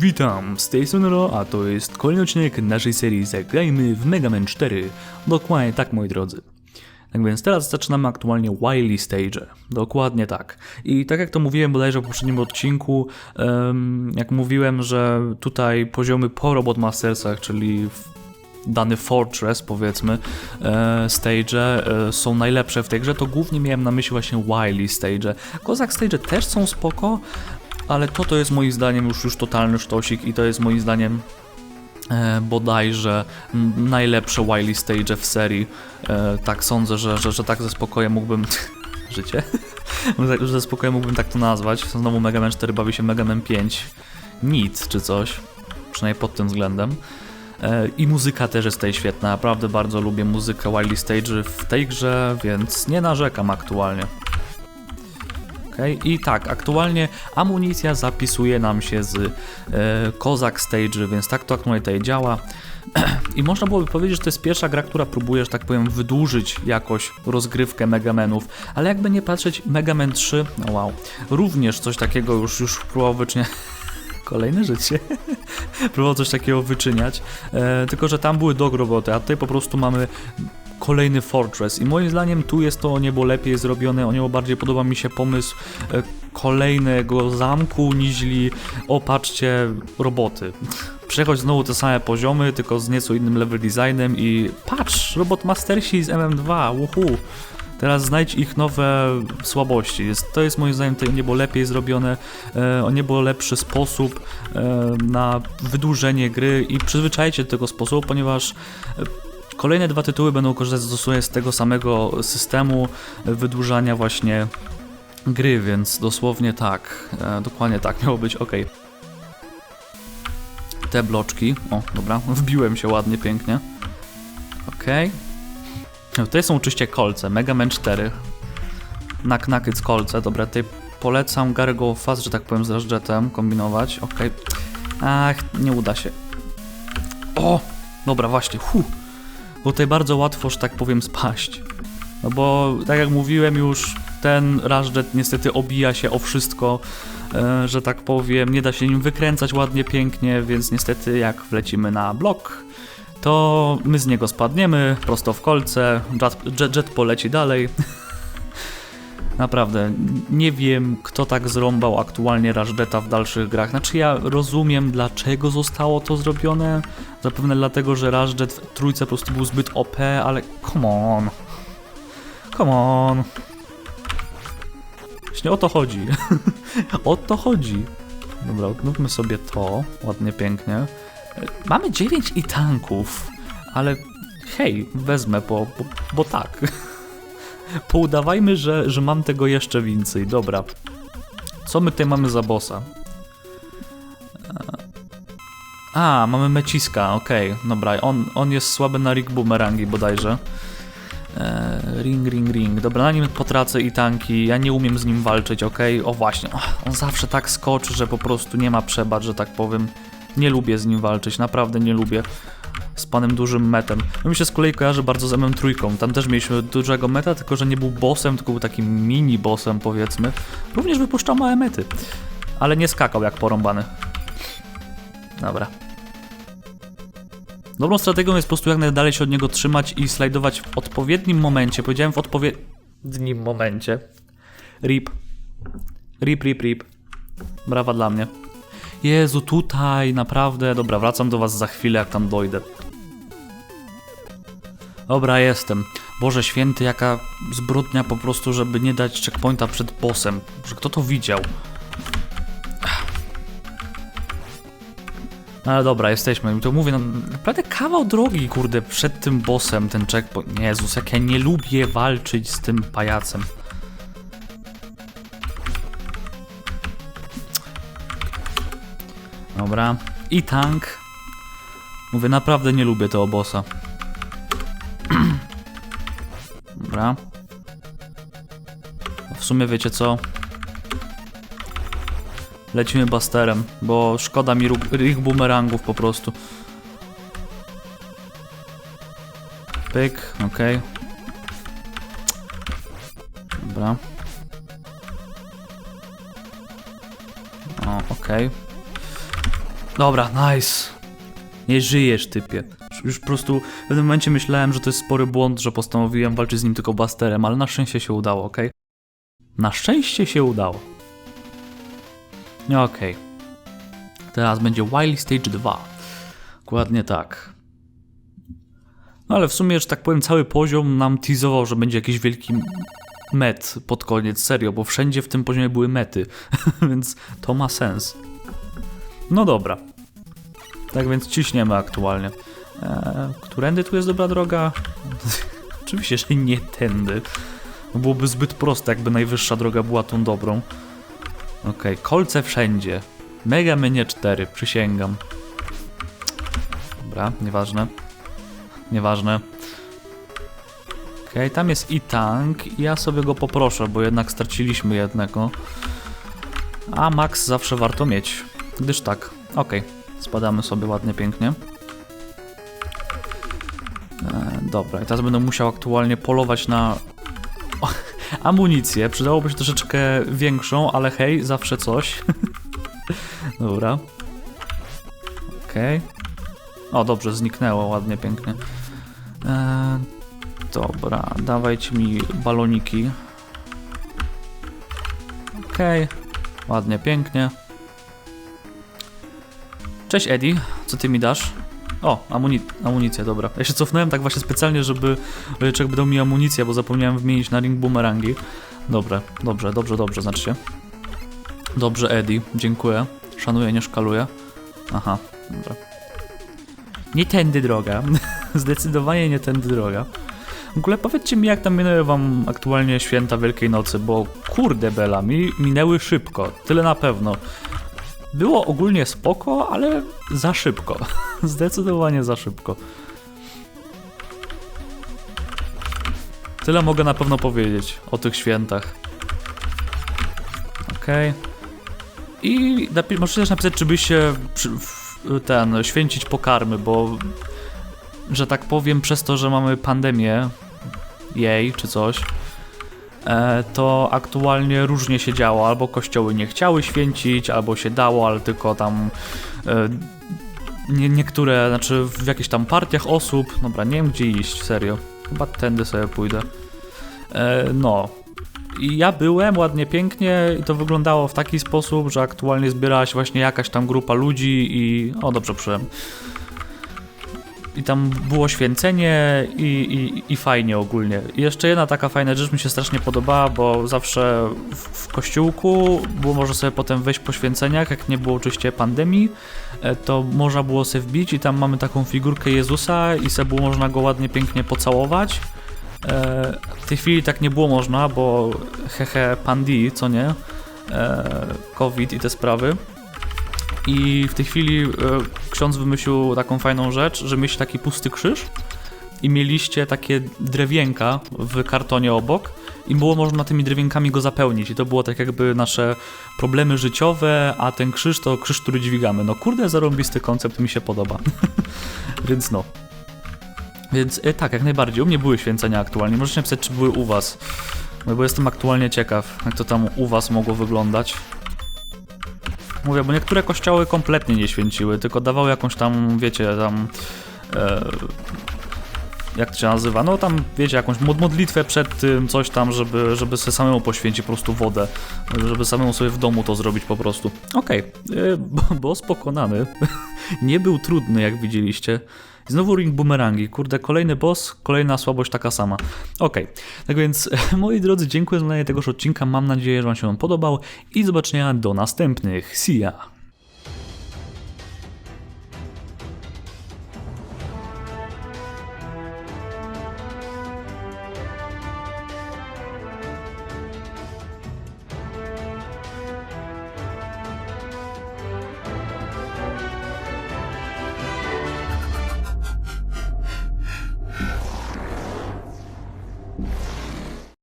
Witam, z tej strony Ro, a to jest kolejny odcinek naszej serii Zagrajmy w Mega Man 4. Dokładnie tak, moi drodzy. Tak więc teraz zaczynamy aktualnie Wily Stage. Dokładnie tak. I tak jak to mówiłem bodajże w poprzednim odcinku, jak mówiłem, że tutaj poziomy po Robot Mastersach, czyli dany Fortress, powiedzmy, e, stage e, są najlepsze w tej grze, to głównie miałem na myśli właśnie Wily stage. Kozak stage też są spoko, ale to to jest moim zdaniem już, już totalny sztosik i to jest moim zdaniem e, bodajże najlepsze Wily stage w serii. E, tak sądzę, że, że, że tak ze spokojem mógłbym... Życie? ze spokojem mógłbym tak to nazwać. Znowu Mega Man 4 bawi się Mega Man 5. Nic czy coś. Przynajmniej pod tym względem. E, I muzyka też jest tutaj świetna. Naprawdę bardzo lubię muzykę Wily Stage w tej grze, więc nie narzekam aktualnie. I tak, aktualnie amunicja zapisuje nam się z e, Kozak Stage, więc tak to aktualnie tutaj działa. I można byłoby powiedzieć, że to jest pierwsza gra, która próbuje, że tak powiem, wydłużyć jakoś rozgrywkę Megamenów, ale jakby nie patrzeć, Mega Man 3, no wow, również coś takiego już, już próbował wyczyniać. Kolejne życie. próbował coś takiego wyczyniać, e, tylko że tam były dog roboty, a tutaj po prostu mamy kolejny Fortress i moim zdaniem tu jest to niebo lepiej zrobione, o niebo bardziej podoba mi się pomysł e, kolejnego zamku niźli o patrzcie roboty. Przechodź znowu te same poziomy, tylko z nieco innym level designem i patrz, robot Mastersi z MM2, uhu. Teraz znajdź ich nowe słabości. Jest, to jest moim zdaniem to niebo lepiej zrobione, e, o niebo lepszy sposób e, na wydłużenie gry i przyzwyczajcie do tego sposobu, ponieważ e, Kolejne dwa tytuły będą korzystać z tego samego systemu wydłużania właśnie gry, więc dosłownie tak, e, dokładnie tak miało być, ok. Te bloczki, o dobra, wbiłem się ładnie, pięknie. Ok. No, Tutaj są oczywiście kolce, Mega Man 4. Nak Nakyc kolce, dobra, tutaj polecam Gargo Fast, że tak powiem, z Rashjetem kombinować, ok. Ach, nie uda się. O! Dobra, właśnie, hu bo tutaj bardzo łatwo, że tak powiem, spaść. No bo, tak jak mówiłem już, ten Rashjet niestety obija się o wszystko, e, że tak powiem, nie da się nim wykręcać ładnie, pięknie, więc niestety jak wlecimy na blok, to my z niego spadniemy prosto w kolce, jet, jet, jet poleci dalej. Naprawdę, nie wiem kto tak zrąbał aktualnie Rashdeta w dalszych grach. Znaczy ja rozumiem dlaczego zostało to zrobione. Zapewne dlatego, że Rashdet w trójce po prostu był zbyt OP, ale come on. Come on. Właśnie o to chodzi. o to chodzi. Dobra, odnówmy sobie to. Ładnie, pięknie. Mamy 9 i tanków, ale hej, wezmę, bo, bo, bo tak. Poudawajmy, że, że mam tego jeszcze więcej. Dobra. Co my tutaj mamy za bossa? A, mamy Meciska, okej, okay, dobra, on, on jest słaby na ring boomerangi bodajże. Eee, ring, ring, ring. Dobra, na nim potracę i tanki, ja nie umiem z nim walczyć, okej? Okay? O właśnie, on zawsze tak skoczy, że po prostu nie ma przebacz, że tak powiem. Nie lubię z nim walczyć, naprawdę nie lubię z panem dużym metem. No mi się z kolei kojarzy bardzo z MM3. Tam też mieliśmy dużego meta, tylko że nie był bossem, tylko był takim mini bossem powiedzmy. Również wypuszczał małe mety. Ale nie skakał jak porąbany. Dobra. Dobrą strategią jest po prostu jak najdalej się od niego trzymać i slajdować w odpowiednim momencie. Powiedziałem w odpowiednim momencie. Rip. Rip, rip, rip. Brawa dla mnie. Jezu, tutaj, naprawdę. Dobra, wracam do was za chwilę, jak tam dojdę. Dobra, jestem. Boże święty, jaka zbrodnia po prostu, żeby nie dać checkpointa przed bossem. Że kto to widział? No ale dobra, jesteśmy. To mówię, no, naprawdę kawał drogi, kurde, przed tym bossem, ten checkpoint. Jezus, jak ja nie lubię walczyć z tym pajacem. Dobra. I tank. Mówię, naprawdę nie lubię tego bossa. Dobra. W sumie wiecie co? Lecimy Busterem, bo szkoda mi ich boomerangów po prostu. Pyk, ok. Dobra. O, ok. Dobra, nice. Nie żyjesz, typie. Już po prostu w pewnym momencie myślałem, że to jest spory błąd, że postanowiłem walczyć z nim tylko Busterem, ale na szczęście się udało, ok? Na szczęście się udało. Okej. Teraz będzie Wily Stage 2. Dokładnie tak. No ale w sumie, że tak powiem, cały poziom nam teasował, że będzie jakiś wielki met pod koniec, serio, bo wszędzie w tym poziomie były mety, więc to ma sens. No dobra. Tak więc ciśniemy aktualnie. Eee, którędy tu jest dobra droga? Oczywiście, że nie tędy. Byłoby zbyt proste, jakby najwyższa droga była tą dobrą. Okej, kolce wszędzie. Mega Menie 4, przysięgam. Dobra, nieważne. Nieważne. Okej, tam jest i tank ja sobie go poproszę, bo jednak straciliśmy jednego. A max zawsze warto mieć, gdyż tak. Okej, spadamy sobie ładnie, pięknie. E, dobra, i teraz będę musiał aktualnie polować na amunicję. Przydałoby się troszeczkę większą, ale hej, zawsze coś. dobra. Okej. O, dobrze, zniknęło ładnie, pięknie. E, dobra, dawajcie mi baloniki. Okej, ładnie, pięknie. Cześć Eddie, co ty mi dasz? O, amuni amunicję, dobra. Ja się cofnąłem tak właśnie specjalnie, żeby Czek dał mi amunicję, bo zapomniałem wymienić na ring boomerangi. Dobrze, dobrze, dobrze, dobrze, znaczy się. Dobrze Eddie, dziękuję. Szanuję, nie szkaluję. Aha, dobra. Nie tędy droga. Zdecydowanie nie tędy droga. W ogóle powiedzcie mi, jak tam minęły wam aktualnie święta Wielkiej Nocy, bo kurde bela, mi minęły szybko, tyle na pewno. Było ogólnie spoko, ale za szybko. Zdecydowanie za szybko. Tyle mogę na pewno powiedzieć o tych świętach. Okej. Okay. I możecie też napisać, czy przy, w, ten, święcić pokarmy, bo że tak powiem, przez to, że mamy pandemię, jej czy coś, to aktualnie różnie się działo. Albo kościoły nie chciały święcić, albo się dało, ale tylko tam e, nie, niektóre, znaczy w jakichś tam partiach osób. Dobra, nie wiem gdzie iść, serio. Chyba tędy sobie pójdę. E, no. I ja byłem ładnie, pięknie i to wyglądało w taki sposób, że aktualnie zbierała się właśnie jakaś tam grupa ludzi i... O, dobrze przyłem. I tam było święcenie i, i, i fajnie ogólnie. I jeszcze jedna taka fajna rzecz mi się strasznie podobała, bo zawsze w, w kościółku było można sobie potem wejść po święceniach, jak nie było oczywiście pandemii, e, to można było sobie wbić i tam mamy taką figurkę Jezusa i sobie było można go ładnie, pięknie pocałować. E, w tej chwili tak nie było można, bo hehe pandi, co nie? E, COVID i te sprawy. I w tej chwili e, ksiądz wymyślił taką fajną rzecz, że mieliście taki pusty krzyż i mieliście takie drewienka w kartonie obok i było można tymi drewienkami go zapełnić i to było tak jakby nasze problemy życiowe, a ten krzyż to krzyż, który dźwigamy. No kurde, zarąbisty koncept, mi się podoba. Więc no. Więc e, tak, jak najbardziej. U mnie były święcenia aktualnie. Możecie napisać, czy były u was. No bo jestem aktualnie ciekaw, jak to tam u was mogło wyglądać. Mówię, bo niektóre kościoły kompletnie nie święciły, tylko dawały jakąś tam, wiecie, tam... E, jak to się nazywa? No tam, wiecie, jakąś modlitwę przed tym, coś tam, żeby, żeby sobie samemu poświęcić po prostu wodę. Żeby samemu sobie w domu to zrobić po prostu. Okej, okay. boss pokonany. nie był trudny, jak widzieliście. Znowu ring boomerangi. Kurde, kolejny boss, kolejna słabość taka sama. Okay. tak więc moi drodzy, dziękuję za oglądanie tegoż odcinka. Mam nadzieję, że Wam się on podobał i do zobaczenia do następnych. See ya!